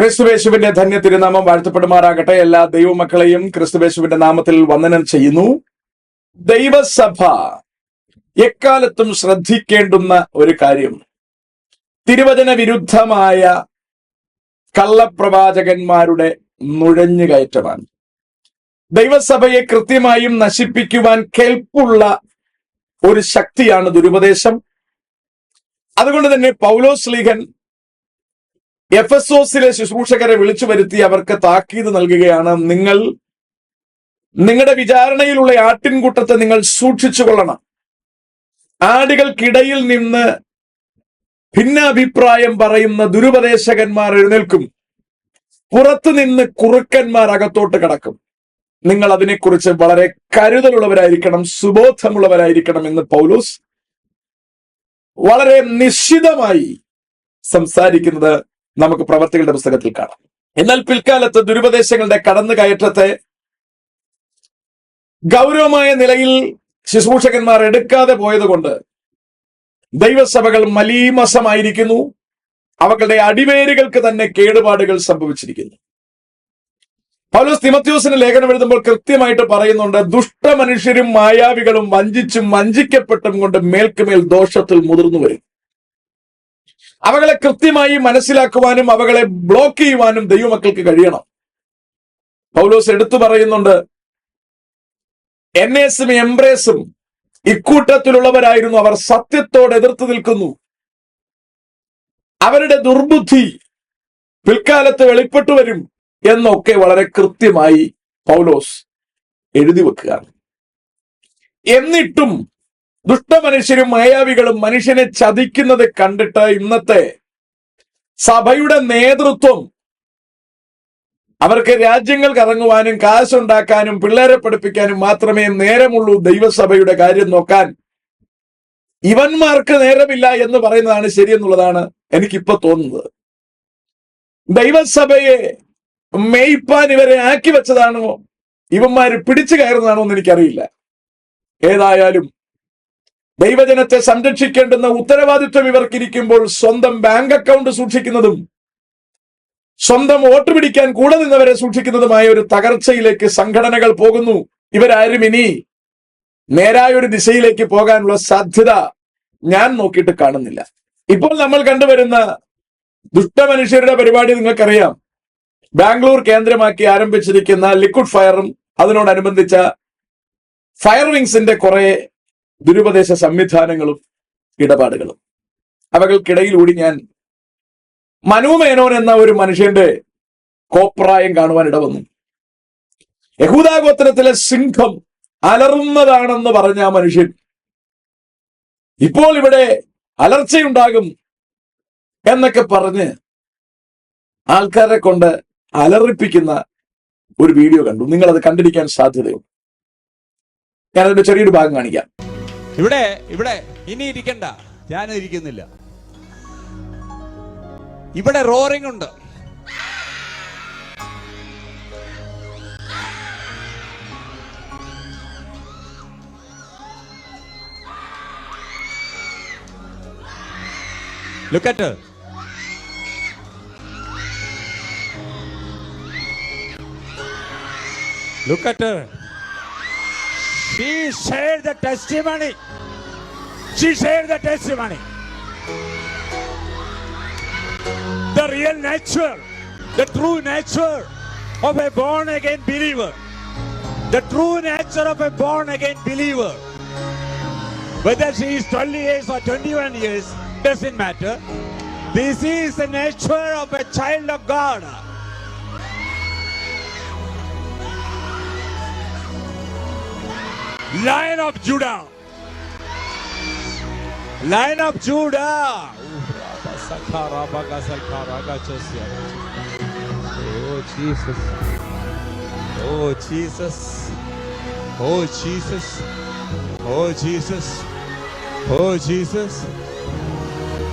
ക്രിസ്തുവേശുവിന്റെ ധന്യ തിരുനാമം വാഴ്ത്തപ്പെടുമാറാകട്ടെ. എല്ലാ ദൈവമക്കളെയും ക്രിസ്തുവേശുവിന്റെ നാമത്തിൽ വന്ദനം ചെയ്യുന്നു. ദൈവസഭ എക്കാലത്തും ശ്രദ്ധിക്കേണ്ടുന്ന ഒരു കാര്യം. തിരുവചന വിരുദ്ധമായ കള്ളപ്രവാചകന്മാരുടെ നുഴഞ്ഞുകയറ്റമാണ് ദൈവസഭയെ കൃത്യമായും നശിപ്പിക്കുവാൻ കേൾപ്പുള്ള ഒരു ശക്തിയാണ് ദുരുപദേശം. അതുകൊണ്ട് തന്നെ പൗലോസ് ലീഗൻ എഫ് എസ് ഒസിലെ ശുശ്രൂഷകരെ വിളിച്ചു വരുത്തി അവർക്ക് താക്കീത് നൽകുകയാണ്. നിങ്ങൾ നിങ്ങളുടെ വിചാരണയിലുള്ള ആട്ടിൻകൂട്ടത്തെ നിങ്ങൾ സൂക്ഷിച്ചു കൊള്ളണം ആടുകൾക്കിടയിൽ നിന്ന് ഭിന്നാഭിപ്രായം പറയുന്ന ദുരുപദേശകന്മാർ എഴുന്നേൽക്കും. പുറത്തു നിന്ന് കുറുക്കന്മാർ അകത്തോട്ട് കടക്കും. നിങ്ങൾ അതിനെക്കുറിച്ച് വളരെ കരുതലുള്ളവരായിരിക്കണം സുബോധമുള്ളവരായിരിക്കണം എന്ന് പൗലൂസ് വളരെ നിശ്ചിതമായി സംസാരിക്കുന്നത് നമുക്ക് പ്രവർത്തികളുടെ പുസ്തകത്തിൽ കാണാം. എന്നാൽ പിൽക്കാലത്ത് ദുരുപദേശങ്ങളുടെ കടന്നുകയറ്റത്തെ ഗൗരവമായ നിലയിൽ ശുശ്രൂഷകന്മാർ എടുക്കാതെ പോയതുകൊണ്ട് ദൈവസഭകൾ മലീമസമായിരിക്കുന്നു. അവകളുടെ അടിവേരുകൾക്ക് തന്നെ കേടുപാടുകൾ സംഭവിച്ചിരിക്കുന്നു. പൗലോസ് തിമത്യോസിന് ലേഖനം എഴുതുമ്പോൾ കൃത്യമായിട്ട് പറയുന്നുണ്ട് ദുഷ്ടമനുഷ്യരും മായാവികളും വഞ്ചിച്ചും വഞ്ചിക്കപ്പെട്ടും കൊണ്ട് മേൽക്കുമേൽ ദോഷത്തിൽ മുതിർന്നു വരും. അവകളെ കൃത്യമായി മനസ്സിലാക്കുവാനും അവകളെ ബ്ലോക്ക് ചെയ്യുവാനും ദൈവമക്കൾക്ക് കഴിയണം. പൗലോസ് എടുത്തു പറയുന്നുണ്ട് എന്നേസും എംബ്രേസും ഇക്കൂട്ടത്തിലുള്ളവരായിരുന്നു. അവർ സത്യത്തോട് എതിർത്ത് നിൽക്കുന്നു. അവരുടെ ദുർബുദ്ധി പിൽക്കാലത്ത് വെളിപ്പെട്ടു വരും എന്നൊക്കെ വളരെ കൃത്യമായി പൗലോസ് എഴുതി വെക്കുകയാണ്. എന്നിട്ടും ദുഷ്ടമനുഷ്യരും മായാവികളും മനുഷ്യനെ ചതിക്കുന്നത് കണ്ടിട്ട് ഇന്നത്തെ സഭയുടെ നേതൃത്വം അവർക്ക് രാജ്യങ്ങൾ കറങ്ങുവാനും കാശുണ്ടാക്കാനും പിള്ളേരെ പഠിപ്പിക്കാനും മാത്രമേ നേരമുള്ളൂ ദൈവസഭയുടെ കാര്യം നോക്കാൻ. ഇവന്മാർക്ക് നേരമില്ല എന്ന് പറയുന്നതാണ് ശരിയെന്നുള്ളതാണ് എനിക്കിപ്പോ തോന്നുന്നത്. ദൈവസഭയെ മേയ്പ്പാൻ ഇവരെ ആക്കി വെച്ചതാണോ? ഇവന്മാര് പിടിച്ചു കയറുന്നതാണോ എന്ന് എനിക്കറിയില്ല. ഏതായാലും ദൈവജനത്തെ സംരക്ഷിക്കേണ്ടുന്ന ഉത്തരവാദിത്വം ഇവർക്കിരിക്കുമ്പോൾ സ്വന്തം ബാങ്ക് അക്കൗണ്ട് സൂക്ഷിക്കുന്നതും സ്വന്തം വോട്ട് പിടിക്കാൻ കൂടെ നിന്നവരെ സൂക്ഷിക്കുന്നതുമായ ഒരു തകർച്ചയിലേക്ക് സംഘടനകൾ പോകുന്നു. ഇവരാരും ഇനി നേരായ ഒരു ദിശയിലേക്ക് പോകാനുള്ള സാധ്യത ഞാൻ നോക്കിയിട്ട് കാണുന്നില്ല. ഇപ്പോൾ നമ്മൾ കണ്ടുവരുന്ന ദുഷ്ടമനുഷ്യരുടെ പരിപാടി നിങ്ങൾക്കറിയാം. ബാംഗ്ലൂർ കേന്ദ്രമാക്കി ആരംഭിച്ചിരിക്കുന്ന ലിക്വിഡ് ഫയറും അതിനോടനുബന്ധിച്ച ഫയർ വിങ്സിന്റെ കുറെ ദുരുപദേശ സംവിധാനങ്ങളും ഇടപാടുകളും. അവകൾക്കിടയിലൂടി ഞാൻ മനു മേനോൻ എന്ന ഒരു മനുഷ്യന്റെ കോപ്രായം കാണുവാൻ ഇടവന്നു. യഹൂദാഗോത്രത്തിലെ സിംഹം അലറുന്നതാണെന്ന് പറഞ്ഞ ആ മനുഷ്യൻ ഇപ്പോൾ ഇവിടെ അലർച്ചയുണ്ടാകും എന്നൊക്കെ പറഞ്ഞ് ആൾക്കാരെ കൊണ്ട് അലറിപ്പിക്കുന്ന ഒരു വീഡിയോ കണ്ടു. നിങ്ങൾ അത് കണ്ടിരിക്കാൻ സാധ്യതയുണ്ട്. ഞാനതിന്റെ ചെറിയൊരു ഭാഗം കാണിക്കാം. ഇവിടെ ഇവിടെ ഇനി ഇരിക്കണ്ട. ഞാൻ ഇരിക്കുന്നില്ല. ഇവിടെ റോറിംഗ് ഉണ്ട്. Look at at She shared the testimony. She shared the testimony. The real nature, the true nature of a born again believer. The true nature of a born again believer. Whether she is 20 years or 21 years, doesn't matter. This is the nature of a child of God. Lion of Judah. Lion of Judah. Oh Jesus. Oh Jesus. Oh Jesus. Oh Jesus. Oh Jesus.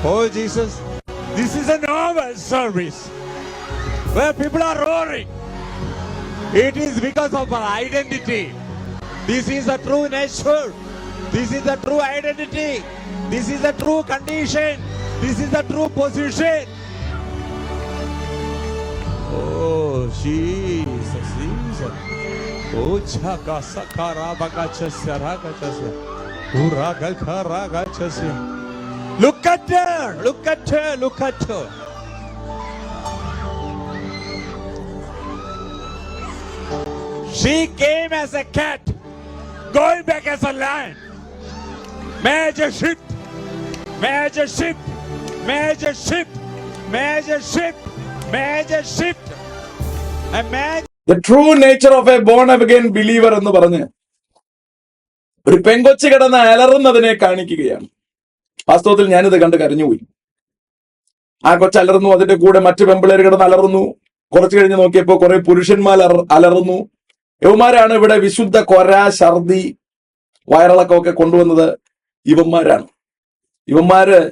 Oh Jesus. This is a normal service where people are roaring. It is because of our identity. This is the true nature. This is the true identity. This is the true condition. This is the true position. Oh, Jesus, Jesus. Oh, chaka sakara bagachasya ragachasya. Uraga oh, karagachasya. Look at her, look at her, look at her. She came as a cat, going back as a lion. Major ship. major ship. major ship. major ship. major ship. A major the true nature of a born again believer എന്ന് പറഞ്ഞ് ഒരു പെങ്കൊച്ച് കിടന്ന് അലറുന്നതിനെ കാണിക്കുകയാണ് വാസ്തവത്തിൽ ഞാനിത് കണ്ട് കരഞ്ഞുപോയി ആ കൊച്ച് അലറുന്നു അതിന്റെ കൂടെ മറ്റു പെമ്പിളേർ കിടന്ന് അലറുന്നു കുറച്ചു കഴിഞ്ഞ് നോക്കിയപ്പോൾ കുറെ പുരുഷന്മാർ അലറുന്നു യവന്മാരാണ് ഇവിടെ വിശുദ്ധ കൊര ഛർദി വയറിളക്കമൊക്കെ കൊണ്ടുവന്നത് ഇവന്മാരാണ് ഇവന്മാര്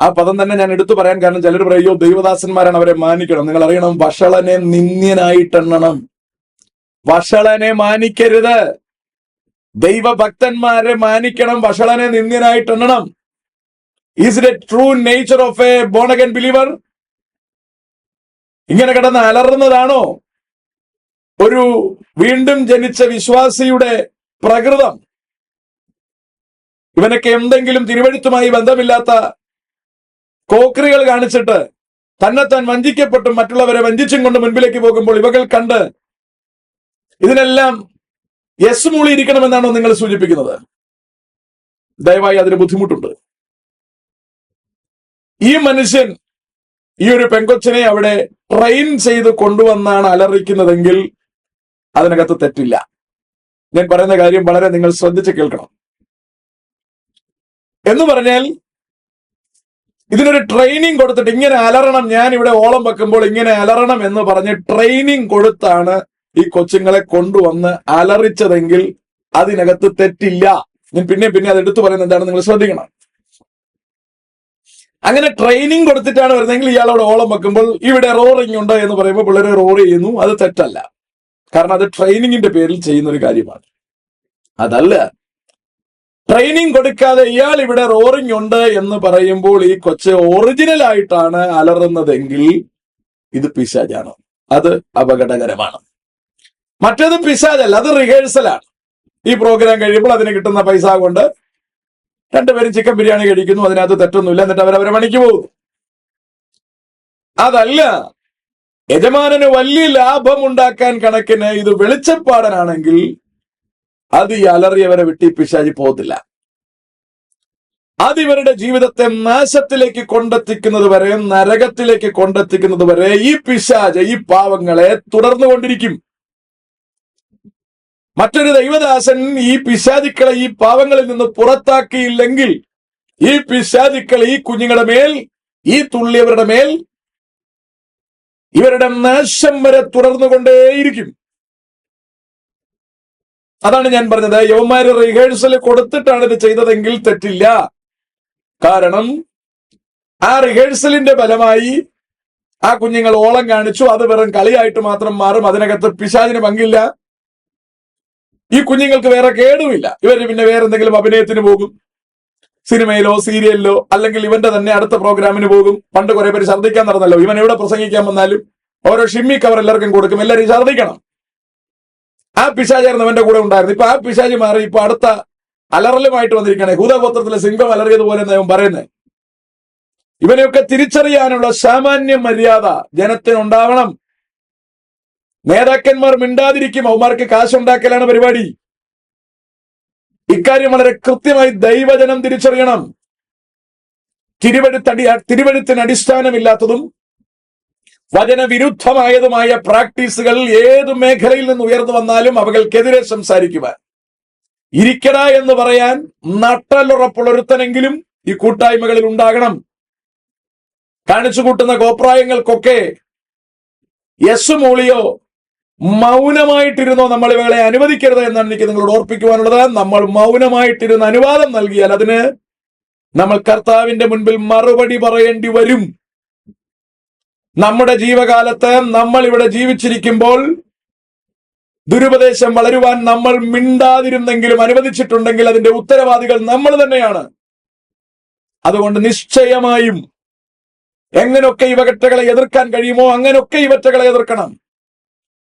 ആ പദം തന്നെ ഞാൻ എടുത്തു പറയാൻ കാരണം ചിലർ പറയോ ദൈവദാസന്മാരാണ് അവരെ മാനിക്കണം. നിങ്ങൾ അറിയണം വഷളനെ നിന്ദ്യനായിട്ടെണ്ണണം. വഷളനെ മാനിക്കരുത്. ദൈവഭക്തന്മാരെ മാനിക്കണം വഷളനെ നിന്ദ്യനായിട്ടെണ്ണണം. Is it a true nature of a born again believer ഇങ്ങനെ കിടന്ന് അലറുന്നതാണോ? ഒരു വീണ്ടും ജനിച്ച വിശ്വാസിയുടെ പ്രകൃതം. ഇവനൊക്കെ എന്തെങ്കിലും തിരുവഴുത്തുമായി ബന്ധമില്ലാത്ത കോക്രികൾ കാണിച്ചിട്ട് തന്നെത്താൻ വഞ്ചിക്കപ്പെട്ടും മറ്റുള്ളവരെ വഞ്ചിച്ചും കൊണ്ട് മുൻപിലേക്ക് പോകുമ്പോൾ ഇവകൾ കണ്ട് ഇതിനെല്ലാം യെസ് മൂളിയിരിക്കണമെന്നാണോ നിങ്ങൾ സൂചിപ്പിക്കുന്നത്? ദയവായി അതിന് ബുദ്ധിമുട്ടുണ്ട്. ഈ മനുഷ്യൻ ഈ ഒരു പെങ്കൊച്ചിനെ അവിടെ ട്രെയിൻ ചെയ്ത് കൊണ്ടുവന്നാണ് അലറിക്കുന്നതെങ്കിൽ അതിനകത്ത് തെറ്റില്ല. ഞാൻ പറയുന്ന കാര്യം വളരെ നിങ്ങൾ ശ്രദ്ധിച്ച് കേൾക്കണം. എന്ന് പറഞ്ഞാൽ ഇതിനൊരു ട്രെയിനിങ് കൊടുത്തിട്ട് ഇങ്ങനെ അലറണം. ഞാൻ ഇവിടെ ഓളം വെക്കുമ്പോൾ ഇങ്ങനെ അലറണം എന്ന് പറഞ്ഞ് ട്രെയിനിങ് കൊടുത്താണ് ഈ കൊച്ചുങ്ങളെ കൊണ്ടുവന്ന് അലറിച്ചതെങ്കിൽ അതിനകത്ത് തെറ്റില്ല. ഞാൻ പിന്നെ പിന്നെ അത് എടുത്തു പറയുന്നത് എന്താണ്? നിങ്ങൾ ശ്രദ്ധിക്കണം. അങ്ങനെ ട്രെയിനിങ് കൊടുത്തിട്ടാണ് വരുന്നതെങ്കിൽ ഇയാളോട് ഓളം വെക്കുമ്പോൾ ഇവിടെ റോറിംഗ് ഉണ്ട് എന്ന് പറയുമ്പോൾ പിള്ളേരെ റോർ ചെയ്യുന്നു. അത് തെറ്റല്ല. കാരണം അത് ട്രെയിനിങ്ങിന്റെ പേരിൽ ചെയ്യുന്ന ഒരു കാര്യമാണ്. അതല്ല ട്രെയിനിങ് കൊടുക്കാതെ ഇയാൾ ഇവിടെ റോറിംഗ് ഉണ്ട് എന്ന് പറയുമ്പോൾ ഈ കൊച്ച് ഒറിജിനൽ ആയിട്ടാണ് അലറുന്നതെങ്കിൽ ഇത് പിശാജാണ് അത് അപകടകരമാണ്. മറ്റേത് പിശാജല്ല അത് റിഹേഴ്സലാണ് ഈ പ്രോഗ്രാം കഴിയുമ്പോൾ അതിന് കിട്ടുന്ന പൈസ കൊണ്ട് രണ്ടുപേരും ചിക്കൻ ബിരിയാണി കഴിക്കുന്നു അതിനകത്ത് തെറ്റൊന്നുമില്ല എന്നിട്ട് അവരവരെ പണിക്ക് പോകും. അതല്ല യജമാനന് വലിയ ലാഭം ഉണ്ടാക്കാൻ കണക്കിന് ഇത് വെളിച്ചപ്പാടനാണെങ്കിൽ അത് ഈ അലറിയവരെ വിട്ടി പിശാചി പോകത്തില്ല. അത് ഇവരുടെ ജീവിതത്തെ നാശത്തിലേക്ക് കൊണ്ടെത്തിക്കുന്നത് വരെ നരകത്തിലേക്ക് കൊണ്ടെത്തിക്കുന്നത് വരെ ഈ പിശാജ് ഈ പാവങ്ങളെ തുടർന്നു കൊണ്ടിരിക്കും മറ്റൊരു ദൈവദാസൻ ഈ പിശാദിക്കളെ ഈ പാവങ്ങളിൽ നിന്ന് പുറത്താക്കിയില്ലെങ്കിൽ ഈ പിശാദിക്കൾ ഈ കുഞ്ഞുങ്ങളുടെ മേൽ ഈ തുള്ളിയവരുടെ മേൽ ഇവരുടെ നാശം വരെ തുടർന്നുകൊണ്ടേയിരിക്കും. അതാണ് ഞാൻ പറഞ്ഞത്. യവന്മാര് റിഹേഴ്സൽ കൊടുത്തിട്ടാണ് ഇത് ചെയ്തതെങ്കിൽ തെറ്റില്ല. കാരണം ആ റിഹേഴ്സലിന്റെ ഫലമായി ആ കുഞ്ഞുങ്ങൾ ഓളം കാണിച്ചു. അത് വെറും കളിയായിട്ട് മാത്രം മാറും. അതിനകത്ത് പിശാചിന് പങ്കില്ല. ഈ കുഞ്ഞുങ്ങൾക്ക് വേറെ കേടുമില്ല. ഇവർ പിന്നെ വേറെ എന്തെങ്കിലും അഭിനയത്തിന് പോകും. സിനിമയിലോ സീരിയലിലോ അല്ലെങ്കിൽ ഇവന്റെ തന്നെ അടുത്ത പ്രോഗ്രാമിന് പോകും. പണ്ട് കുറെ പേര് ഛർദ്ദിക്കാൻ നടന്നല്ലോ. ഇവൻ എവിടെ പ്രസംഗിക്കാൻ വന്നാലും ഓരോ ഷിമ്മി കവർ എല്ലാവർക്കും കൊടുക്കും. എല്ലാവരും ഛർദ്ദിക്കണം. ആ പിശാചായിരുന്നു അവന്റെ കൂടെ ഉണ്ടായിരുന്നു ഇപ്പൊ ആ പിശാചി മാറി. ഇപ്പൊ അടുത്ത അലറലുമായിട്ട് വന്നിരിക്കണേ ഹൂതഗോത്രത്തിലെ സിംഹം അലറിയതുപോലെ അവൻ പറയുന്നത് ഇവനെയൊക്കെ തിരിച്ചറിയാനുള്ള സാമാന്യ മര്യാദ ജനത്തിനുണ്ടാവണം. നേതാക്കന്മാർ മിണ്ടാതിരിക്കും. അവന്മാർക്ക് കാശുണ്ടാക്കലാണ് പരിപാടി. ഇക്കാര്യം വളരെ കൃത്യമായി ദൈവജനം തിരിച്ചറിയണം. തിരുവഴുത്തടി തിരുവഴുത്തിന് അടിസ്ഥാനമില്ലാത്തതും വചനവിരുദ്ധമായതുമായ പ്രാക്ടീസുകൾ ഏത് മേഖലയിൽ നിന്ന് ഉയർന്നു വന്നാലും അവകൾക്കെതിരെ സംസാരിക്കുവാൻ. ഇരിക്കട എന്ന് പറയാൻ നട്ടലുറപ്പുള്ളൊരുത്തനെങ്കിലും ഈ കൂട്ടായ്മകളിൽ ഉണ്ടാകണം. കാണിച്ചു കൂട്ടുന്ന കോപ്രായങ്ങൾക്കൊക്കെ യെസ് മൂളിയോ മൗനമായിട്ടിരുന്നോ നമ്മൾ ഇവകളെ അനുവദിക്കരുത് എന്നാണ് എനിക്ക് നിങ്ങളോട് ഓർപ്പിക്കുവാനുള്ളത്. നമ്മൾ മൗനമായിട്ടിരുന്ന് അനുവാദം നൽകിയാൽ അതിന് നമ്മൾ കർത്താവിന്റെ മുൻപിൽ മറുപടി പറയേണ്ടി വരും. നമ്മുടെ ജീവകാലത്ത് നമ്മൾ ഇവിടെ ജീവിച്ചിരിക്കുമ്പോൾ ദുരുപദേശം വളരുവാൻ നമ്മൾ മിണ്ടാതിരുന്നെങ്കിലും അനുവദിച്ചിട്ടുണ്ടെങ്കിൽ അതിന്റെ ഉത്തരവാദികൾ നമ്മൾ തന്നെയാണ്. അതുകൊണ്ട് നിശ്ചയമായും എങ്ങനെയൊക്കെ ഇവകറ്റകളെ എതിർക്കാൻ കഴിയുമോ അങ്ങനെയൊക്കെ ഇവറ്റകളെ എതിർക്കണം.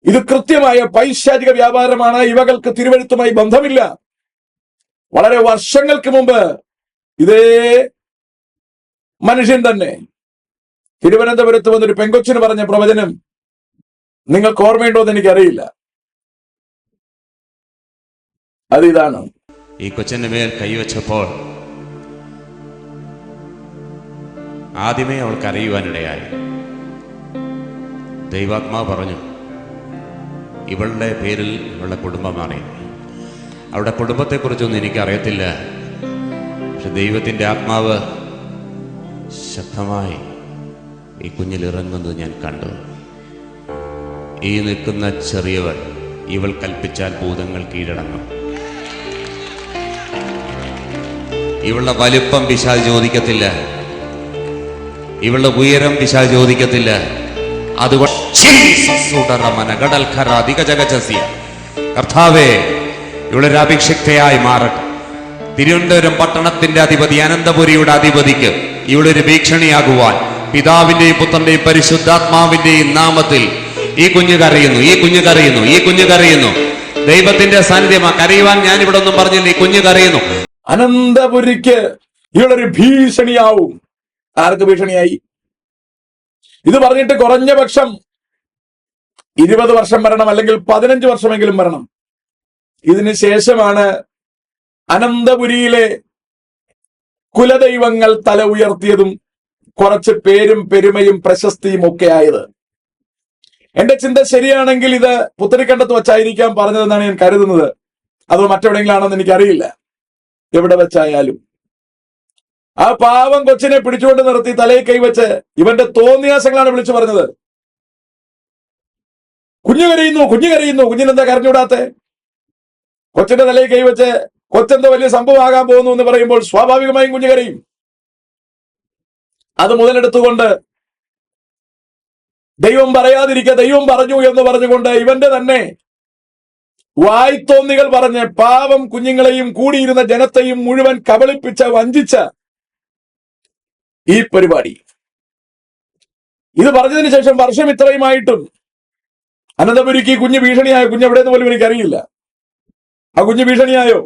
ഇത് കൃത്യമായ പൈശാചിക വ്യാപാരമാണ്. ഇവകൾക്ക് തിരുവഴുത്തുമായി ബന്ധമില്ല. വളരെ വർഷങ്ങൾക്ക് മുമ്പ് ഇതേ മനുഷ്യൻ തന്നെ തിരുവനന്തപുരത്ത് വന്നൊരു പെങ്കൊച്ചിന് പറഞ്ഞ പ്രവചനം നിങ്ങൾക്ക് ഓർമ്മയുണ്ടോ എന്ന് എനിക്കറിയില്ല. അത് ഇതാണ്. ഈ കൊച്ചന്റെ മേൽ കൈവച്ചപ്പോൾ ആദ്യമേ അവൾക്ക് അറിയുവാനിടയായി. ദൈവാത്മാവ് പറഞ്ഞു ഇവളുടെ പേരിൽ ഇവളുടെ കുടുംബം മാറി. അവളുടെ കുടുംബത്തെക്കുറിച്ചൊന്നും എനിക്കറിയത്തില്ല. പക്ഷെ ദൈവത്തിന്റെ ആത്മാവ് ശക്തമായി ഈ കുഞ്ഞിൽ ഇറങ്ങുന്നത് ഞാൻ കണ്ടു. ഈ നിൽക്കുന്ന ചെറിയവൾ ഇവൾ കൽപ്പിച്ചാൽ ഭൂതങ്ങൾ കീഴടങ്ങും. ഇവളുടെ വലിപ്പം പിശാൽ ചോദിക്കത്തില്ല. ഇവളുടെ ഉയരം പിശാൽ ചോദിക്കത്തില്ല. അതുകൊണ്ട്. കർത്താവേ ഇവളൊരു അഭിഷിക്തയായി മാറട്ടെ. തിരുവനന്തപുരം പട്ടണത്തിന്റെ അധിപതി അനന്തപുരിയുടെ അധിപതിക്ക് ഇവളൊരു ഭീഷണിയാകുവാൻ പിതാവിന്റെയും പുത്രന്റെയും പരിശുദ്ധാത്മാവിന്റെയും നാമത്തിൽ ഈ കുഞ്ഞു കരയുന്നു ഈ കുഞ്ഞു കരയുന്നു ഈ കുഞ്ഞു കരയുന്നു. ദൈവത്തിന്റെ സാന്നിധ്യമാ കരയുവാൻ ഞാൻ ഇവിടെ ഒന്നും പറഞ്ഞില്ല ഈ കുഞ്ഞു കരയുന്നു. അനന്തപുരിക്ക് ഒരു ഭീഷണിയാവും. ആർക്ക് ഭീഷണിയായി? ഇത് പറഞ്ഞിട്ട് കുറഞ്ഞ പക്ഷം ഇരുപത് വർഷം വരണം അല്ലെങ്കിൽ പതിനഞ്ച് വർഷമെങ്കിലും വരണം ഇതിന് ശേഷമാണ് അനന്തപുരിയിലെ കുലദൈവങ്ങൾ തല ഉയർത്തിയതും കുറച്ച് പേരും പെരുമയും പ്രശസ്തിയും ഒക്കെ ആയത്. എന്റെ ചിന്ത ശരിയാണെങ്കിൽ ഇത് പുത്തരിക്കണ്ടത്ത് വച്ചായിരിക്കാം പറഞ്ഞതെന്നാണ് ഞാൻ കരുതുന്നത്. അതോ മറ്റെവിടെയെങ്കിലും ആണെന്ന് എനിക്കറിയില്ല. എവിടെ വെച്ചായാലും. ആ പാവം കൊച്ചിനെ പിടിച്ചുകൊണ്ട് നിർത്തി തലയിൽ കൈവച്ച് ഇവന്റെ തോന്നിയാസങ്ങളാണ് വിളിച്ചു പറഞ്ഞത്. കുഞ്ഞു കരയുന്നു കുഞ്ഞു കരയുന്നു. കുഞ്ഞിനെന്താ കരഞ്ഞുവിടാത്തെ? കൊച്ചിന്റെ തലയിൽ കൈവച്ച് കൊച്ചെന്തോ വലിയ സംഭവമാകാൻ പോകുന്നു എന്ന് പറയുമ്പോൾ സ്വാഭാവികമായും കുഞ്ഞു കരയും. അത് മുതലെടുത്തുകൊണ്ട് ദൈവം പറയാതിരിക്കുക ദൈവം പറഞ്ഞു എന്ന് പറഞ്ഞുകൊണ്ട് ഇവന്റെ തന്നെ വായ്ത്തോന്നികൾ പറഞ്ഞ് പാവം കുഞ്ഞുങ്ങളെയും കൂടിയിരുന്ന ജനത്തെയും മുഴുവൻ കബളിപ്പിച്ച വഞ്ചിച്ച ഈ പരിപാടി. ഇത് പറഞ്ഞതിന് ശേഷം വർഷം ഇത്രയുമായിട്ടും അനന്തപുരിക്ക് കുഞ്ഞ് ഭീഷണിയായ കുഞ്ഞ് എവിടെയെന്ന് പോലും എനിക്കറിയില്ല. ആ കുഞ്ഞ് ഭീഷണിയായോ?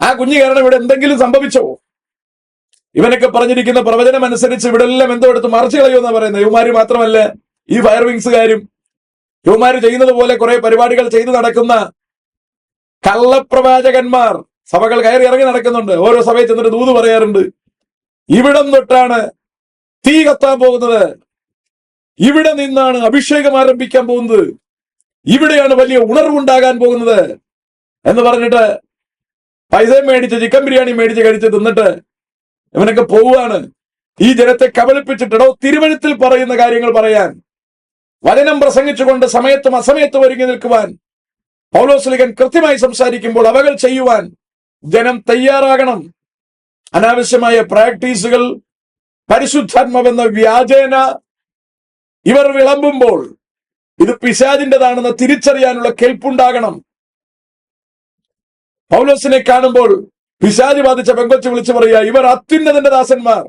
ആ കുഞ്ഞ് കാരണം ഇവിടെ എന്തെങ്കിലും സംഭവിച്ചോ? ഇവനൊക്കെ പറഞ്ഞിരിക്കുന്ന പ്രവചനം അനുസരിച്ച് ഇവിടെ എല്ലാം എന്തോ എടുത്ത് കളയോ കളയുമെന്നാ പറയുന്നത്. യുവമാര് മാത്രമല്ല ഈ ഫയർ വിങ്സുകാരും യുവമാര് ചെയ്യുന്നത് പോലെ കുറെ പരിപാടികൾ ചെയ്തു നടക്കുന്ന കള്ളപ്രവാചകന്മാർ സഭകൾ കയറി ഇറങ്ങി നടക്കുന്നുണ്ട്. ഓരോ സഭയിൽ ചെന്നിട്ട് ദൂത് പറയാറുണ്ട്. ഇവിടം തൊട്ടാണ് തീ കത്താൻ പോകുന്നത്. ഇവിടെ നിന്നാണ് അഭിഷേകം ആരംഭിക്കാൻ പോകുന്നത്. ഇവിടെയാണ് വലിയ ഉണർവുണ്ടാകാൻ പോകുന്നത് എന്ന് പറഞ്ഞിട്ട് പൈസ മേടിച്ച് ചിക്കൻ ബിരിയാണി മേടിച്ച് കഴിച്ച് തിന്നിട്ട് ഇവനൊക്കെ പോവുകയാണ്. ഈ ജനത്തെ കബളിപ്പിച്ചിട്ടിടോ തിരുവഴുത്തിൽ പറയുന്ന കാര്യങ്ങൾ പറയാൻ വചനം പ്രസംഗിച്ചുകൊണ്ട് സമയത്തും അസമയത്തും ഒരുങ്ങി നിൽക്കുവാൻ പൗലോസ്ലികൻ കൃത്യമായി സംസാരിക്കുമ്പോൾ അവകൾ ചെയ്യുവാൻ ജനം തയ്യാറാകണം. അനാവശ്യമായ പ്രാക്ടീസുകൾ പരിശുദ്ധാത്മാവെന്ന വ്യാജേന ഇവർ വിളമ്പുമ്പോൾ ഇത് പിശാജിന്റെതാണെന്ന് തിരിച്ചറിയാനുള്ള കെൽപ്പുണ്ടാകണം പൗലോസിനെ കാണുമ്പോൾ പിശാജ് ബാധിച്ച പെങ്കൊച്ച് വിളിച്ചു പറയുക ഇവർ അത്യുന്നതന്റെ ദാസന്മാർ.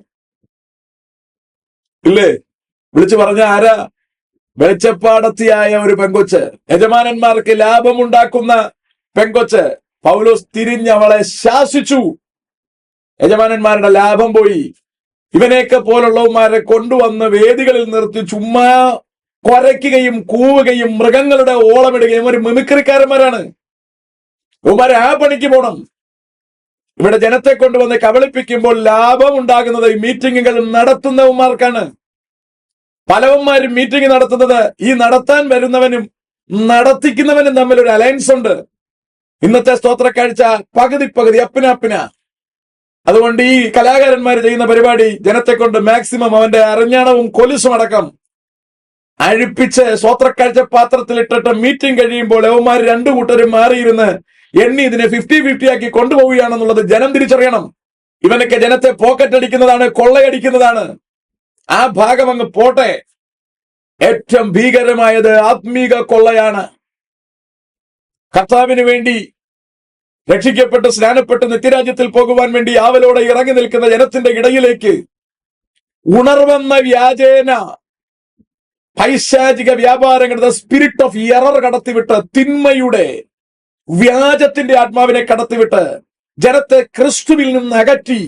ഇല്ലേ? വിളിച്ചു പറഞ്ഞ ആരാ? വെളിച്ചപ്പാടത്തിയായ ഒരു പെങ്കൊച്ച്. യജമാനന്മാർക്ക് ലാഭമുണ്ടാക്കുന്ന പെങ്കൊച്ച്. പൗലോസ് തിരിഞ്ഞവളെ ശാസിച്ചു. യജമാനന്മാരുടെ ലാഭം പോയി. ഇവനെയൊക്കെ പോലുള്ളവന്മാരെ കൊണ്ടുവന്ന് വേദികളിൽ നിർത്തി ചുമ്മാ കൊരയ്ക്കുകയും കൂവുകയും മൃഗങ്ങളുടെ ഓളമിടുകയും. ഒരു മിമിക്രിക്കാരന്മാരാണ്. ഇവന്മാരെ ആ പണിക്ക് പോണം. ഇവിടെ ജനത്തെ കൊണ്ടുവന്ന് കബളിപ്പിക്കുമ്പോൾ ലാഭം ഉണ്ടാകുന്നത് ഈ മീറ്റിങ്ങുകൾ നടത്തുന്നവന്മാർക്കാണ്. പലവന്മാരും മീറ്റിംഗ് നടത്തുന്നത് ഈ നടത്താൻ വരുന്നവനും നടത്തിക്കുന്നവനും തമ്മിൽ ഒരു അലയൻസ് ഉണ്ട് ഇന്നത്തെ സ്തോത്ര കാഴ്ച പകുതി പകുതി അപ്പിന അതുകൊണ്ട് ഈ കലാകാരന്മാർ ചെയ്യുന്ന പരിപാടി ജനത്തെ കൊണ്ട് മാക്സിമം അവന്റെ അറിഞ്ഞാണവും കൊലുസും അടക്കം. അഴിപ്പിച്ച് സ്വത്രക്കാഴ്ച പാത്രത്തിൽ ഇട്ടിട്ട് മീറ്റിംഗ് കഴിയുമ്പോൾ യവന്മാർ രണ്ടു കൂട്ടരും മാറിയിരുന്ന് എണ്ണി ഇതിനെ ഫിഫ്റ്റി ഫിഫ്റ്റി ആക്കി കൊണ്ടുപോവുകയാണെന്നുള്ളത് ജനം തിരിച്ചറിയണം. ഇവനൊക്കെ ജനത്തെ പോക്കറ്റ് അടിക്കുന്നതാണ് കൊള്ളയടിക്കുന്നതാണ്. ആ ഭാഗം അങ്ങ് പോട്ടെ. ഏറ്റവും ഭീകരമായത് ആത്മീക കൊള്ളയാണ്. കർത്താവിന് വേണ്ടി രക്ഷിക്കപ്പെട്ട് സ്നാനപ്പെട്ട് നിത്യരാജ്യത്തിൽ പോകുവാൻ വേണ്ടി ആവലോടെ ഇറങ്ങി നിൽക്കുന്ന ജനത്തിന്റെ ഇടയിലേക്ക് ഉണർവെന്ന വ്യാജേന പൈശാചിക വ്യാപാരങ്ങളുടെ സ്പിരിറ്റ് ഓഫ് എറർ കടത്തിവിട്ട് തിന്മയുടെ വ്യാജത്തിന്റെ ആത്മാവിനെ കടത്തിവിട്ട് ജനത്തെ ക്രിസ്തുവിൽ നിന്ന് അകറ്റി.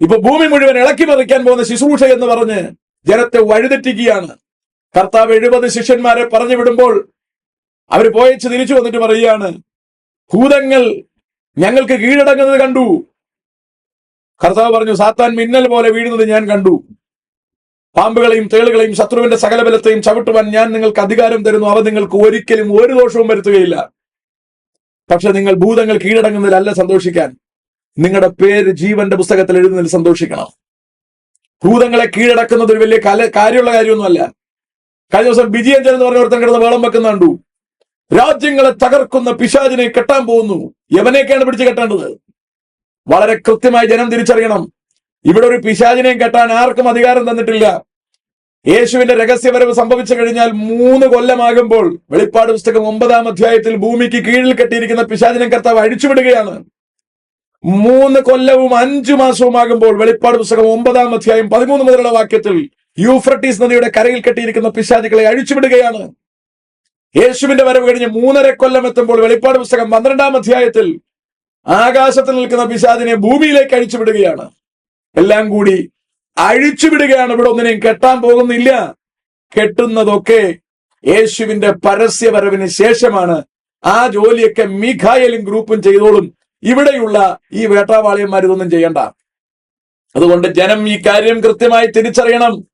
ഇപ്പൊ ഭൂമി മുഴുവൻ ഇളക്കി മറിക്കാൻ പോകുന്ന ശുശ്രൂഷ എന്ന് പറഞ്ഞ് ജനത്തെ വഴിതെറ്റിക്കുകയാണ്. കർത്താവ് എഴുപത് ശിഷ്യന്മാരെ പറഞ്ഞു വിടുമ്പോൾ അവർ പോയച്ച് തിരിച്ചു വന്നിട്ട് പറയുകയാണ് ഭൂതങ്ങൾ ഞങ്ങൾക്ക് കീഴടങ്ങുന്നത് കണ്ടു. കർത്താവ് പറഞ്ഞു സാത്താൻ മിന്നൽ പോലെ വീഴുന്നത് ഞാൻ കണ്ടു. പാമ്പുകളെയും തേളുകളെയും ശത്രുവിന്റെ സകലബലത്തെയും ചവിട്ടുവാൻ ഞാൻ നിങ്ങൾക്ക് അധികാരം തരുന്നു. അവ നിങ്ങൾക്ക് ഒരിക്കലും ഒരു ദോഷവും വരുത്തുകയില്ല. പക്ഷെ നിങ്ങൾ ഭൂതങ്ങൾ കീഴടങ്ങുന്നതിലല്ല സന്തോഷിക്കാൻ. നിങ്ങളുടെ പേര് ജീവന്റെ പുസ്തകത്തിൽ എഴുതുന്നതിൽ സന്തോഷിക്കണം. ഭൂതങ്ങളെ കീഴടക്കുന്നത് ഒരു വലിയ കല കാര്യമുള്ള കാര്യമൊന്നുമല്ല. കഴിഞ്ഞ ദിവസം വിജയൻ എന്ന് പറഞ്ഞ ഒരുത്തൻ കിടന്ന് വേളം വെക്കുന്ന കണ്ടു. രാജ്യങ്ങളെ തകർക്കുന്ന പിശാചിനെ കെട്ടാൻ പോകുന്നു. യവനെയൊക്കെയാണ് പിടിച്ച് കെട്ടേണ്ടത്. വളരെ കൃത്യമായി ജനം തിരിച്ചറിയണം. ഇവിടെ ഒരു പിശാചിനെയും കെട്ടാൻ ആർക്കും അധികാരം തന്നിട്ടില്ല. യേശുവിന്റെ രഹസ്യവരവ് സംഭവിച്ചു കഴിഞ്ഞാൽ മൂന്ന് കൊല്ലമാകുമ്പോൾ വെളിപ്പാട് പുസ്തകം ഒമ്പതാം അധ്യായത്തിൽ ഭൂമിക്ക് കീഴിൽ കെട്ടിയിരിക്കുന്ന പിശാചിനെ കർത്താവ് അഴിച്ചുവിടുകയാണ്. മൂന്ന് കൊല്ലവും അഞ്ചു മാസവുമാകുമ്പോൾ വെളിപ്പാട് പുസ്തകം ഒമ്പതാം അധ്യായം പതിമൂന്ന് മുതലുള്ള വാക്യത്തിൽ യൂഫ്രട്ടീസ് നദിയുടെ കരയിൽ കെട്ടിയിരിക്കുന്ന പിശാചുകളെ അഴിച്ചുവിടുകയാണ്. യേശുവിന്റെ വരവ് കഴിഞ്ഞ് മൂന്നര കൊല്ലം എത്തുമ്പോൾ വെളിപ്പാട് പുസ്തകം പന്ത്രണ്ടാം അധ്യായത്തിൽ ആകാശത്തിൽ നിൽക്കുന്ന പിശാദിനെ ഭൂമിയിലേക്ക് അഴിച്ചുവിടുകയാണ് എല്ലാം കൂടി അഴിച്ചുവിടുകയാണ് ഇവിടെ ഒന്നിനെയും കെട്ടാൻ പോകുന്നില്ല. കെട്ടുന്നതൊക്കെ യേശുവിന്റെ പരസ്യ വരവിന് ശേഷമാണ്. ആ ജോലിയൊക്കെ മിഖായലും ഗ്രൂപ്പും ചെയ്തോളും. ഇവിടെയുള്ള ഈ വേട്ടാവാളിയന്മാർ ഇതൊന്നും ചെയ്യണ്ട. അതുകൊണ്ട് ജനം ഈ കാര്യം കൃത്യമായി തിരിച്ചറിയണം.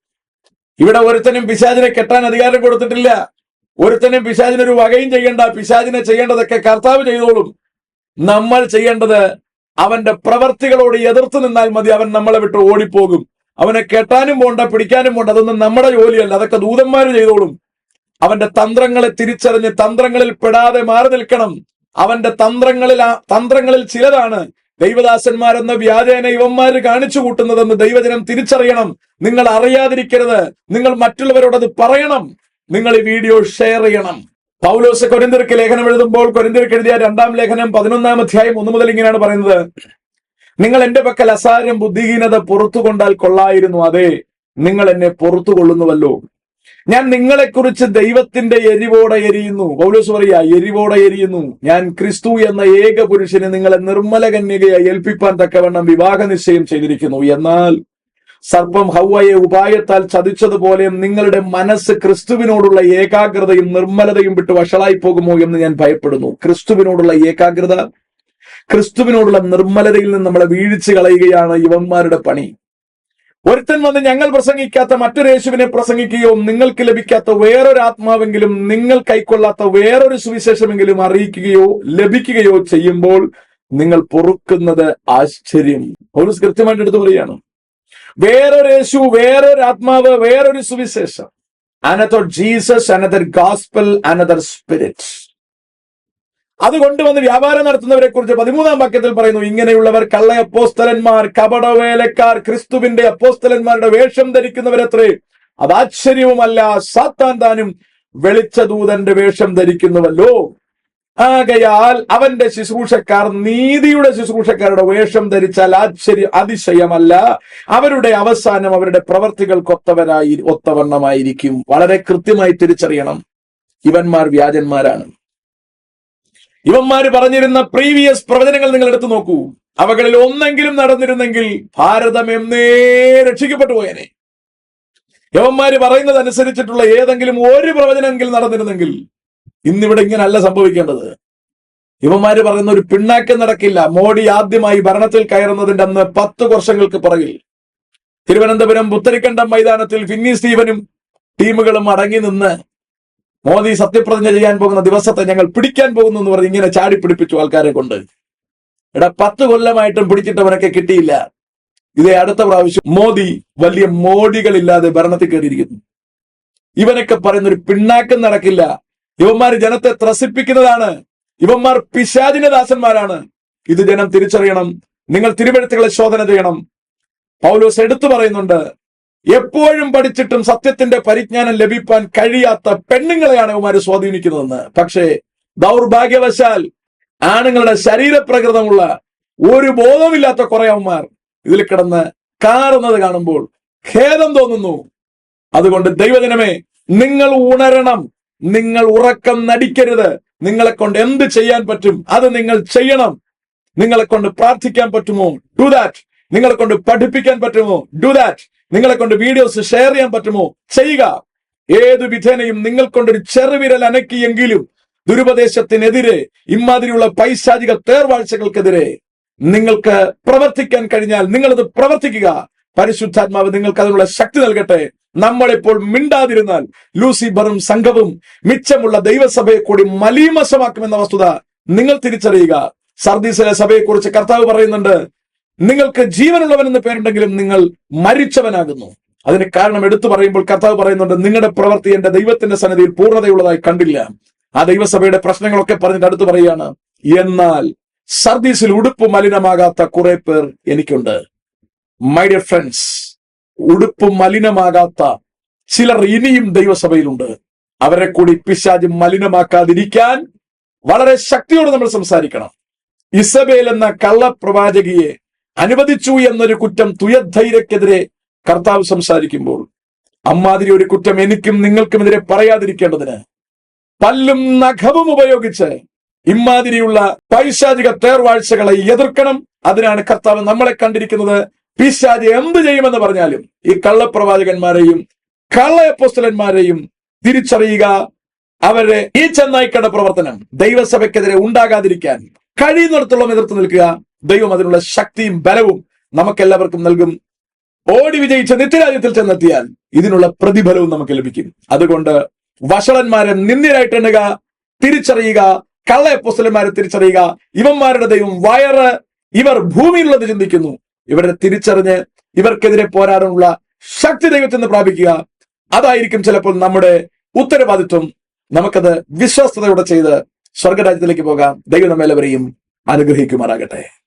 ഇവിടെ ഒരുത്തനും പിശാചിനെ കെട്ടാൻ അധികാരം കൊടുത്തിട്ടില്ല. ഒരുത്തനും പിശാചിനൊരു വകയും ചെയ്യേണ്ട പിശാചിനെ ചെയ്യേണ്ടതൊക്കെ കർത്താവ് ചെയ്തോളും. നമ്മൾ ചെയ്യേണ്ടത് അവന്റെ പ്രവർത്തികളോട് എതിർത്ത് നിന്നാൽ മതി അവൻ നമ്മളെ വിട്ട് ഓടിപ്പോകും. അവനെ കെട്ടാനും പോണ്ട പിടിക്കാനും പോണ്ട അതൊന്നും നമ്മുടെ ജോലിയല്ല അതൊക്കെ ദൂതന്മാര് ചെയ്തോളും. അവന്റെ തന്ത്രങ്ങളെ തിരിച്ചറിഞ്ഞ് തന്ത്രങ്ങളിൽ പെടാതെ മാറി നിൽക്കണം. അവന്റെ തന്ത്രങ്ങളിൽ തന്ത്രങ്ങളിൽ ചിലതാണ് ദൈവദാസന്മാരെന്ന വ്യാജേന ഇവന്മാര് കാണിച്ചു കൂട്ടുന്നതെന്ന് ദൈവജനം തിരിച്ചറിയണം. നിങ്ങൾ അറിയാതിരിക്കരുത് നിങ്ങൾ മറ്റുള്ളവരോടത് പറയണം. നിങ്ങൾ ഈ വീഡിയോ ഷെയർ ചെയ്യണം. പൗലോസ് കൊരിന്തിർക്ക് ലേഖനം എഴുതുമ്പോൾ കൊരിന്തിർക്ക് എഴുതിയ രണ്ടാം ലേഖനം പതിനൊന്നാം അധ്യായം ഒന്ന് മുതൽ ഇങ്ങനെയാണ് പറയുന്നത്. നിങ്ങൾ എന്റെ പക്കൽ അസാരം ബുദ്ധിഹീനത പുറത്തു കൊണ്ടാൽ കൊള്ളായിരുന്നു. അതെ നിങ്ങൾ എന്നെ പുറത്തു കൊള്ളുന്നുവല്ലോ. ഞാൻ നിങ്ങളെക്കുറിച്ച് ദൈവത്തിന്റെ എരിവോടെ എരിയുന്നു. പൗലോസ് പറയാ എരിവോടെ എരിയുന്നു. ഞാൻ ക്രിസ്തു എന്ന ഏക പുരുഷനെ നിങ്ങളെ നിർമ്മല കന്യകയെ ഏൽപ്പിപ്പാൻ തക്കവണ്ണം വിവാഹ നിശ്ചയം ചെയ്തിരിക്കുന്നു. എന്നാൽ സർപ്പം ഹൗവയെ ഉപായത്താൽ ചതിച്ചതുപോലെ നിങ്ങളുടെ മനസ്സ് ക്രിസ്തുവിനോടുള്ള ഏകാഗ്രതയും നിർമ്മലതയും വിട്ട് വഷളായി പോകുമോ എന്ന് ഞാൻ ഭയപ്പെടുന്നു. ക്രിസ്തുവിനോടുള്ള ഏകാഗ്രത ക്രിസ്തുവിനോടുള്ള നിർമ്മലതയിൽ നിന്ന് നമ്മളെ വീഴ്ച കളയുകയാണ് യുവന്മാരുടെ പണി. ഒരുത്തൻ വന്ന് ഞങ്ങൾ പ്രസംഗിക്കാത്ത മറ്റൊരു യേശുവിനെ പ്രസംഗിക്കുകയോ നിങ്ങൾക്ക് ലഭിക്കാത്ത വേറൊരു ആത്മാവെങ്കിലും നിങ്ങൾ കൈക്കൊള്ളാത്ത വേറൊരു സുവിശേഷമെങ്കിലും അറിയിക്കുകയോ ലഭിക്കുകയോ ചെയ്യുമ്പോൾ നിങ്ങൾ പൊറുക്കുന്നത് ആശ്ചര്യം. പൗലോസ് കൃത്യമായിട്ട് എടുത്തു പറയുകയാണ്. വേറൊരു യേശു വേറൊരു ആത്മാവ് വേറൊരു സുവിശേഷം. Another Jesus another gospel another spirit അത് കൊണ്ടുവന്ന് വ്യാപാരം നടത്തുന്നവരെ കുറിച്ച് പതിമൂന്നാം വാക്യത്തിൽ പറയുന്നു ഇങ്ങനെയുള്ളവർ കള്ള അപ്പോസ്തലന്മാർ കപടവേലക്കാർ ക്രിസ്തുവിന്റെ അപ്പോസ്തലന്മാരുടെ വേഷം ധരിക്കുന്നവരത്രേ അത് ആശ്ചര്യവുമല്ല സാത്താൻ താനും വെളിച്ചദൂതന്റെ വേഷം ധരിക്കുന്നുവല്ലോ. ആകയാൽ അവന്റെ ശുശ്രൂഷക്കാർ നീതിയുടെ ശുശ്രൂഷക്കാരുടെ വേഷം ധരിച്ചാൽ ആശ്ചര്യ അതിശയമല്ല. അവരുടെ അവസാനം അവരുടെ പ്രവർത്തികൾക്കൊത്തവരായി ഒത്തവണ്ണമായിരിക്കും. വളരെ കൃത്യമായി തിരിച്ചറിയണം. ഇവന്മാർ വ്യാജന്മാരാണ്. ഇവന്മാര് പറഞ്ഞിരുന്ന പ്രീവിയസ് പ്രവചനങ്ങൾ നിങ്ങൾ എടുത്തു നോക്കൂ. അവകളിൽ ഒന്നെങ്കിലും നടന്നിരുന്നെങ്കിൽ ഭാരതം എന്നേ രക്ഷിക്കപ്പെട്ടു പോയനെ. യവന്മാര് പറയുന്നത് അനുസരിച്ചിട്ടുള്ള ഏതെങ്കിലും ഒരു പ്രവചനമെങ്കിലും നടന്നിരുന്നെങ്കിൽ ഇന്നിവിടെ ഇങ്ങനല്ല സംഭവിക്കേണ്ടത്. ഇവന്മാര് പറയുന്ന ഒരു പിണ്ണാക്കം നടക്കില്ല. മോഡി ആദ്യമായി ഭരണത്തിൽ കയറുന്നതിന്റെ അന്ന് പത്ത് വർഷങ്ങൾക്ക് പുറകിൽ. തിരുവനന്തപുരം പുത്തരിക്കണ്ടം മൈതാനത്തിൽ ഫിന്നി സ്റ്റീവനും ടീമുകളും അടങ്ങി നിന്ന് മോദി സത്യപ്രതിജ്ഞ ചെയ്യാൻ പോകുന്ന ദിവസത്തെ ഞങ്ങൾ പിടിക്കാൻ പോകുന്നു എന്ന് പറഞ്ഞ് ഇങ്ങനെ ചാടി പിടിപ്പിച്ചു ആൾക്കാരെ കൊണ്ട്. എടാ പത്ത് കൊല്ലമായിട്ടും പിടിച്ചിട്ടവനൊക്കെ കിട്ടിയില്ല. ഇതേ അടുത്ത പ്രാവശ്യം മോദി വലിയ മോഡികളില്ലാതെ ഭരണത്തിൽ കയറിയിരിക്കുന്നു. ഇവനൊക്കെ പറയുന്ന ഒരു പിണ്ണാക്കം നടക്കില്ല. ഇവന്മാർ ജനത്തെ ത്രസിപ്പിക്കുന്നതാണ്. ഇവന്മാർ പിശാചിന്റെ ദാസന്മാരാണ്. ഇത് ജനം തിരിച്ചറിയണം. നിങ്ങൾ തിരുവഴുത്തുകളെ ശോധന ചെയ്യണം. പൗലോസ് എടുത്തു പറയുന്നുണ്ട് എപ്പോഴും പഠിച്ചിട്ടും സത്യത്തിന്റെ പരിജ്ഞാനം ലഭിക്കാൻ കഴിയാത്ത പെണ്ണുങ്ങളെയാണ് ഇവന്മാര് സ്വാധീനിക്കുന്നതെന്ന്. പക്ഷേ ദൗർഭാഗ്യവശാൽ ആണുങ്ങളുടെ ശരീരപ്രകൃതമുള്ള ഒരു ബോധമില്ലാത്ത കുറെ അവന്മാർ ഇതിൽ കിടന്ന് കാറുന്നത് കാണുമ്പോൾ ഖേദം തോന്നുന്നു. അതുകൊണ്ട് ദൈവജനമേ നിങ്ങൾ ഉണരണം. നിങ്ങൾ ഉറക്കം നടിക്കരുത്. നിങ്ങളെ കൊണ്ട് എന്ത് ചെയ്യാൻ പറ്റും അത് നിങ്ങൾ ചെയ്യണം. നിങ്ങളെ കൊണ്ട് പ്രാർത്ഥിക്കാൻ പറ്റുമോ? ഡു ദാറ്റ് നിങ്ങളെ കൊണ്ട് പഠിപ്പിക്കാൻ പറ്റുമോ? ഡു ദാറ്റ് നിങ്ങളെ കൊണ്ട് വീഡിയോസ് ഷെയർ ചെയ്യാൻ പറ്റുമോ? ചെയ്യുക. ഏതു വിധേനയും നിങ്ങൾ കൊണ്ടൊരു ചെറുവിരൽ അനക്കിയെങ്കിലും ദുരുപദേശത്തിനെതിരെ ഇമാതിരിയുള്ള പൈശാചിക തേർവാഴ്ചകൾക്കെതിരെ നിങ്ങൾക്ക് പ്രവർത്തിക്കാൻ കഴിഞ്ഞാൽ നിങ്ങളത് പ്രവർത്തിക്കുക. പരിശുദ്ധാത്മാവ് നിങ്ങൾക്ക് അതിനുള്ള ശക്തി നൽകട്ടെ. നമ്മളിപ്പോൾ മിണ്ടാതിരുന്നാൽ ലൂസിബറും സംഘവും മിച്ചമുള്ള ദൈവസഭയെ കൂടി മലീമസമാക്കുമെന്ന വസ്തുത നിങ്ങൾ തിരിച്ചറിയുക. സർദീസിലെ സഭയെക്കുറിച്ച് കർത്താവ് പറയുന്നുണ്ട് നിങ്ങൾക്ക് ജീവനുള്ളവൻ എന്ന് പേരുണ്ടെങ്കിലും നിങ്ങൾ മരിച്ചവനാകുന്നു. അതിന് കാരണം എടുത്തു പറയുമ്പോൾ കർത്താവ് പറയുന്നുണ്ട് നിങ്ങളുടെ പ്രവൃത്തി എന്റെ ദൈവത്തിന്റെ സന്നിധിയിൽ പൂർണതയുള്ളതായി കണ്ടില്ല. ആ ദൈവസഭയുടെ പ്രശ്നങ്ങളൊക്കെ പറഞ്ഞിട്ട് അടുത്ത് പറയുകയാണ് എന്നാൽ സർദീസിൽ ഉടുപ്പ് മലിനമാകാത്ത കുറെ പേർ എനിക്കുണ്ട്. മൈ ഡിയർ ഫ്രണ്ട്സ് ഉടുപ്പ് മലിനമാകാത്ത ചിലർ ഇനിയും ദൈവസഭയിലുണ്ട്. അവരെ കൂടി പിശാജ് മലിനമാക്കാതിരിക്കാൻ വളരെ ശക്തിയോട് നമ്മൾ സംസാരിക്കണം. ഇസബേൽ എന്ന കള്ളപ്രവാചകിയെ അനുവദിച്ചു എന്നൊരു കുറ്റം തുയധൈര്യക്കെതിരെ കർത്താവ് സംസാരിക്കുമ്പോൾ അമ്മാതിരി ഒരു കുറ്റം എനിക്കും നിങ്ങൾക്കുമെതിരെ പറയാതിരിക്കേണ്ടതിന് പല്ലും നഖവും ഉപയോഗിച്ച് ഇമാതിരിയുള്ള പൈശാചിക തേർവാഴ്ചകളെ എതിർക്കണം. അതിനാണ് കർത്താവ് നമ്മളെ കണ്ടിരിക്കുന്നത്. പിശാജ് എന്ത് ചെയ്യുമെന്ന് പറഞ്ഞാലും ഈ കള്ളപ്രവാചകന്മാരെയും കള്ളയപ്പൊസ്തലന്മാരെയും തിരിച്ചറിയുക അവരെ ഈ ചെന്നായിക്കട പ്രവർത്തനം ദൈവസഭയ്ക്കെതിരെ ഉണ്ടാകാതിരിക്കാൻ കഴിയുന്നിടത്തോളം എതിർത്ത് നിൽക്കുക. ദൈവം അതിനുള്ള ശക്തിയും ബലവും നമുക്കെല്ലാവർക്കും നൽകും. ഓടി വിജയിച്ച നിത്യരാജ്യത്തിൽ ചെന്നെത്തിയാൽ ഇതിനുള്ള പ്രതിഫലവും നമുക്ക് ലഭിക്കും. അതുകൊണ്ട് വഷളന്മാരെ നിന്ദ്യരായിട്ട് എണ്ണുക തിരിച്ചറിയുക കള്ളയപ്പൊസ്തലന്മാരെ തിരിച്ചറിയുക. ഇവന്മാരുടെ ദൈവം വയറ് ഇവർ ഭൂമിയിലുള്ളത് ചിന്തിക്കുന്നു. ഇവരെ തിരിച്ചറിഞ്ഞ് ഇവർക്കെതിരെ പോരാടാനുള്ള ശക്തി ദൈവത്തിൽ നിന്ന് പ്രാപിക്കുക. അതായിരിക്കും ചിലപ്പോൾ നമ്മുടെ ഉത്തരവാദിത്വം. നമുക്കത് വിശ്വസ്തയോടെ ചെയ്ത് സ്വർഗരാജ്യത്തിലേക്ക് പോകാം. ദൈവം നമ്മെല്ലാവരെയും അനുഗ്രഹിക്കുമാറാകട്ടെ.